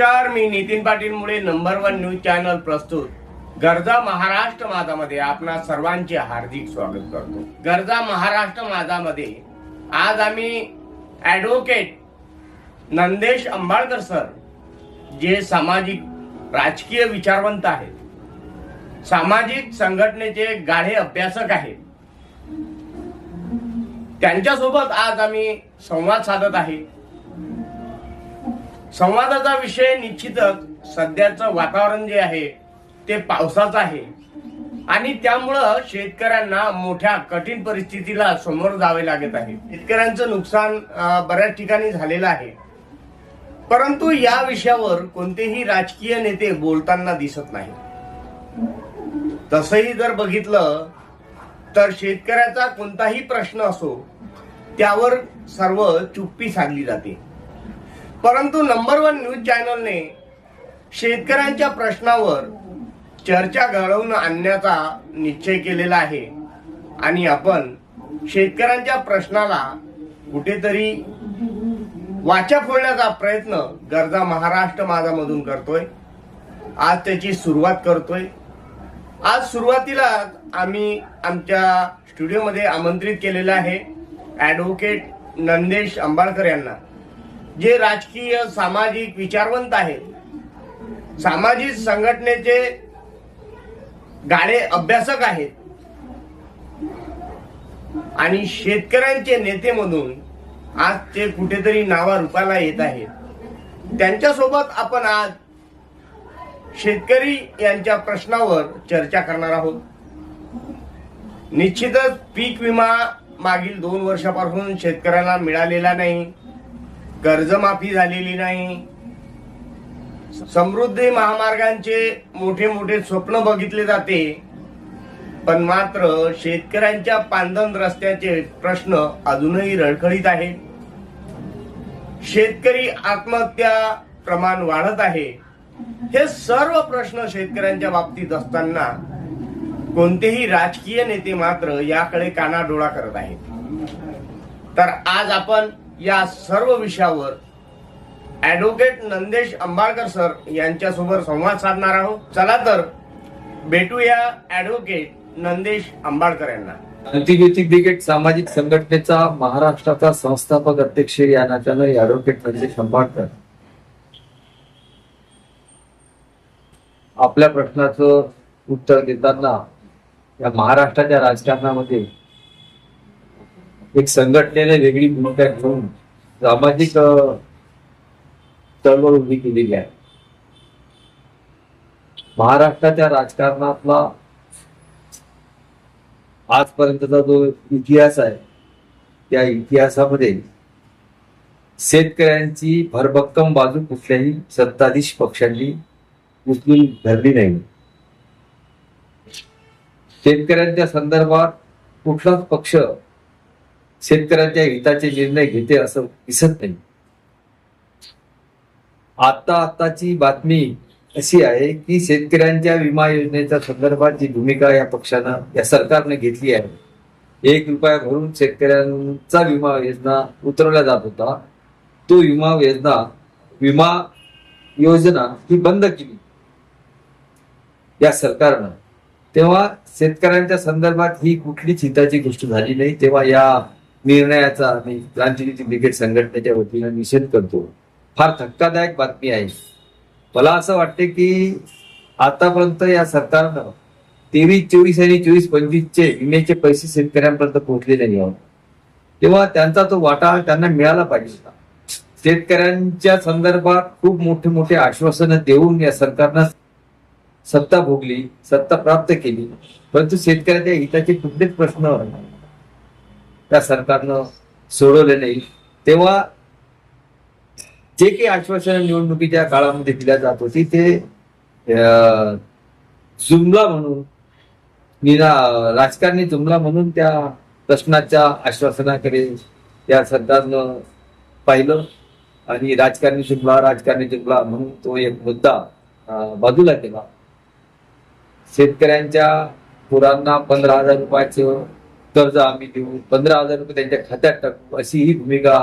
नमस्कार मी नितीन पाटील मुळे number one news channel प्रस्तुत. गरजा महाराष्ट्र माझामध्ये आपणा सर्वांचे हार्दिक स्वागत करतो. गरजा महाराष्ट्र माझामध्ये आज आम्ही ऍडव्होकेट नंदेश अंबाळकर सर जे सामाजिक राजकीय विचारवंत आहेत सामाजिक संघटनेचे गाढे अभ्यासक आहेत. त्यांच्यासोबत आज आम्ही संवाद साधत आहे. संवादाचा विषय निश्चितच सध्याचं वातावरण जे आहे ते पावसाचं आहे. आणि त्यामुळं शेतकऱ्यांना मोठ्या कठीण परिस्थितीला समोर जावे लागत आहे. शेतकऱ्यांचं नुकसान बऱ्याच ठिकाणी झालेलं आहे. परंतु या विषयावर कोणतेही राजकीय नेते बोलताना दिसत नाही तसंही जर बघितलं तर शेतकऱ्याचा कोणताही प्रश्न असो त्यावर सर्व चुप्पी साधली जाते. परंतु नंबर वन न्यूज चॅनलने शेतकऱ्यांच्या प्रश्नावर चर्चा घडवून आणण्याचा निश्चय केलेला आहे. आणि आपण शेतकऱ्यांच्या प्रश्नाला कुठेतरी वाचा फोडण्याचा प्रयत्न गरजा महाराष्ट्र माझामधून करतोय. आज त्याची सुरुवात करतोय. आज सुरुवातीला आम्ही आमच्या स्टुडिओमध्ये आमंत्रित केलेलं आहे ॲडव्होकेट नंदेश अंबाळकर यांना. जे राजकीय सामाजिक विचारवंत आहेत सामाजिक संघटनेचे गाडे अभ्यासक आहेत आणि शेतकऱ्यांचे नेते म्हणून आज ते कुठेतरी नावा रूपाला येत आहेत. त्यांच्यासोबत आपण आज शेतकरी यांच्या प्रश्नावर चर्चा करणार आहोत. निश्चितच पीक विमा मागील दोन वर्षापासून शेतकऱ्यांना मिळालेला नाही. कर्जमाफी झालेली नाही. समृद्धी महामार्गांचे मोठे मोठे स्वप्न बघितले जाते. पण मात्र शेतकऱ्यांच्या पांदन रस्त्याचे प्रश्न अजूनही रडखडीत आहेत. शेतकरी आत्महत्या प्रमाण वाढत आहे. हे सर्व प्रश्न शेतकऱ्यांच्या बाबतीत असताना कोणतेही राजकीय नेते मात्र याकडे कानाडोळा करत आहेत. तर आज आपण या सर्व विषयावर ऍडव्होकेट नंदेश अंबाळकर सर यांच्यासोबत संवाद साधणार आहोत. चला तर भेटूया ऍडव्होकेट नंदेश अंबाळकर यांना. अँटीब्युटिक ब्रिगेड सामाजिक संघटनेचा महाराष्ट्राचा संस्थापक अध्यक्ष या नात्यानं ऍडव्होकेट नंदेश अंबाडकर आपल्या प्रश्नाचं उत्तर देताना या महाराष्ट्राच्या राजकारणामध्ये एक संघटनेने वेगळी भूमिका घेऊन सामाजिक चळवळ उभी केलेली आहे. महाराष्ट्राच्या राजकारणातला आजपर्यंतचा जो इतिहास आहे त्या इतिहासामध्ये शेतकऱ्यांची भरभक्कम बाजू कुठल्याही सत्ताधीश पक्षांनी उचलून धरली नाही. शेतकऱ्यांच्या संदर्भात कुठलाच पक्ष शेतकऱ्यांच्या हिताचे निर्णय घेते असं दिसत नाही. आता आताची बातमी अशी आहे की शेतकऱ्यांच्या विमा योजनेच्या संदर्भात जी भूमिका या पक्षानं या सरकारने घेतली आहे. एक रुपया भरून शेतकऱ्यांचा विमा योजना उतरवला जात होता. तो विमा योजना विमा योजना ही बंद केली. या सरकारनं. तेव्हा शेतकऱ्यांच्या संदर्भात ही कुठलीच हिताची गोष्ट झाली नाही. तेव्हा या निर्णयाचा आम्ही क्रांतिनीती ब्रिगेड संघटनेच्या वतीनं निषेध करतो. फार धक्कादायक बातमी आहे. मला असं वाटते की आतापर्यंत या सरकारनं तेवीस चोवीस आणि चोवीस पंचवीसचे विम्याचे पैसे शेतकऱ्यांपर्यंत पोहोचले नाही आहोत. तेव्हा त्यांचा तो वाटा त्यांना मिळाला पाहिजे होता. शेतकऱ्यांच्या संदर्भात खूप मोठे मोठे आश्वासनं देऊन या सरकारनं सत्ता भोगली सत्ता प्राप्त केली. परंतु शेतकऱ्याच्या हिताचे कुठलेच प्रश्न त्या सरकारनं सोडवले नाही. तेव्हा जे काही आश्वासन निवडणुकीच्या काळामध्ये दिल्या जात होती ते जुमला म्हणून निरा राजकारणी जुमला म्हणून त्या प्रश्नाच्या आश्वासनाकडे त्या सरकारनं पाहिलं. आणि राजकारणी जुमला राजकारणी जुमला म्हणून तो एक मुद्दा बाजूला केला. शेतकऱ्यांच्या पोरांना पंधरा हजार रुपयाचं कर्ज आम्ही देऊ. पंधरा हजार रुपये त्यांच्या खात्यात टाकू. अशी ही भूमिका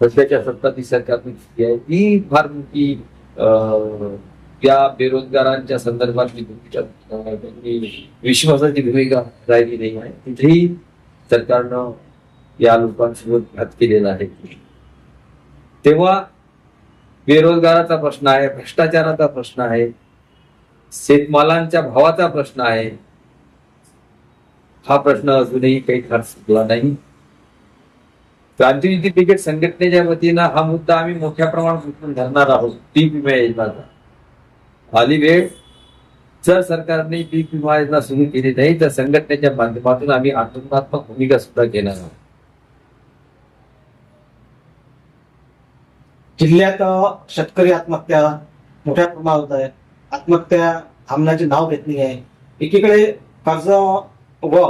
सध्याच्या सत्ताधी सरकारने घेतली आहे. ती फार मोठी अं, या बेरोजगारांच्या संदर्भात त्यांनी विश्वासाची भूमिका राहिली नाही आहे. तिथेही सरकारनं या लोकांसोबत घात केलेला आहे. तेव्हा बेरोजगाराचा प्रश्न आहे भ्रष्टाचाराचा प्रश्न आहे शेतमालांच्या भावाचा प्रश्न आहे हा प्रश्न अजूनही काही फार सुटला नाही. क्रांतियुती क्रिकेट संघटनेच्या वतीनं हा मुद्दा आम्ही मोठ्या प्रमाणात उचलून धरणार आहोत. पीक विमा योजनाचा आली वेळ. जर सरकारने पीक विमा योजना सुरू केली नाही तर संघटनेच्या माध्यमातून आम्ही आंदोलनात्मक भूमिका सुद्धा घेणार आहोत. जिल्ह्यात शेतकरी आत्महत्या मोठ्या प्रमाणात होत आहे. आत्महत्या थांबण्याचे नाव घेत नाही आहे. एकीकडे कर्ज व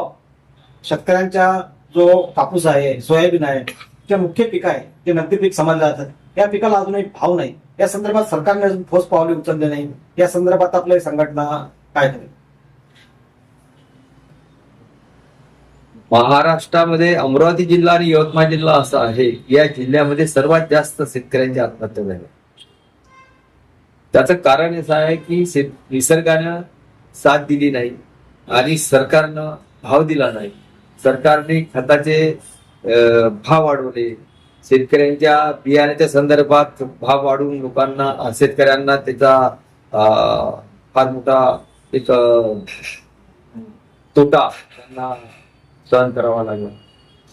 शेतकऱ्यांच्या जो कापूस आहे सोयाबीन आहे जे मुख्य पीक आहे ते नगदी पीक समजले जातात या पिकाला अजूनही भाव नाही. या संदर्भात सरकारने अजून ठोस पावले उचलले नाही. या संदर्भात आपल्या संघटना काय करेल? महाराष्ट्रामध्ये अमरावती जिल्हा आणि यवतमाळ जिल्हा असा आहे. या जिल्ह्यामध्ये सर्वात जास्त शेतकऱ्यांची आत्महत्या झाल्या त्याचं कारण असं आहे की निसर्गानं साथ दिली नाही. आणि सरकारनं भाव दिला नाही. सरकारने खताचे भाव वाढवले. शेतकऱ्यांच्या बियाण्याच्या संदर्भात भाव वाढवून लोकांना शेतकऱ्यांना त्याचा फार मोठा एक तोटा त्यांना सहन करावा लागला.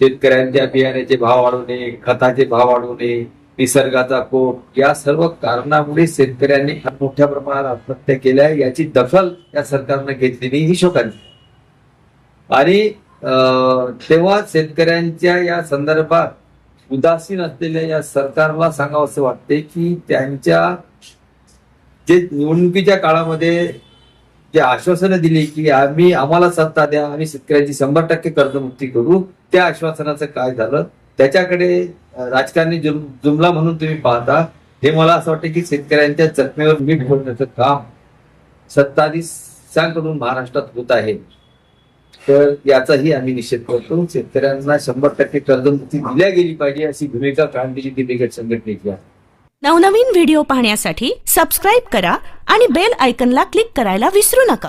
शेतकऱ्यांच्या बियाण्याचे भाव वाढवणे खताचे भाव वाढवणे निसर्गाचा कोप. या सर्व कारणामुळे शेतकऱ्यांनी मोठ्या प्रमाणात आत्महत्या केल्या याची दखल या सरकारनं घेतलेली ही शोकांची आणि अं, तेव्हा शेतकऱ्यांच्या या संदर्भात उदासीन असलेल्या या सरकारला सांगावं असं वाटते की त्यांच्या जे निवडणुकीच्या काळामध्ये जे आश्वासनं दिली की आम्ही आम्हाला सत्ता द्या आम्ही शेतकऱ्यांची शंभर टक्के कर्जमुक्ती करू त्या आश्वासनाचं काय झालं? त्याच्याकडे राजकारणी जुमला म्हणून तुम्ही पाहता हे मला असं वाटतं की शेतकऱ्यांच्या जखमेवर मीठ घोलण्याचं काम सत्ताधीशांकडून महाराष्ट्रात होत आहे. तर याचाही आम्ही निषेध करतो. शेतकऱ्यांना शंभर टक्के कर्जमुक्ती दिल्या गेली पाहिजे अशी भूमिका क्रांतीची क्रिकेट संघटनेची आहे. नवनवीन व्हिडिओ पाहण्यासाठी सबस्क्राईब करा आणि बेल आयकनला क्लिक करायला विसरू नका.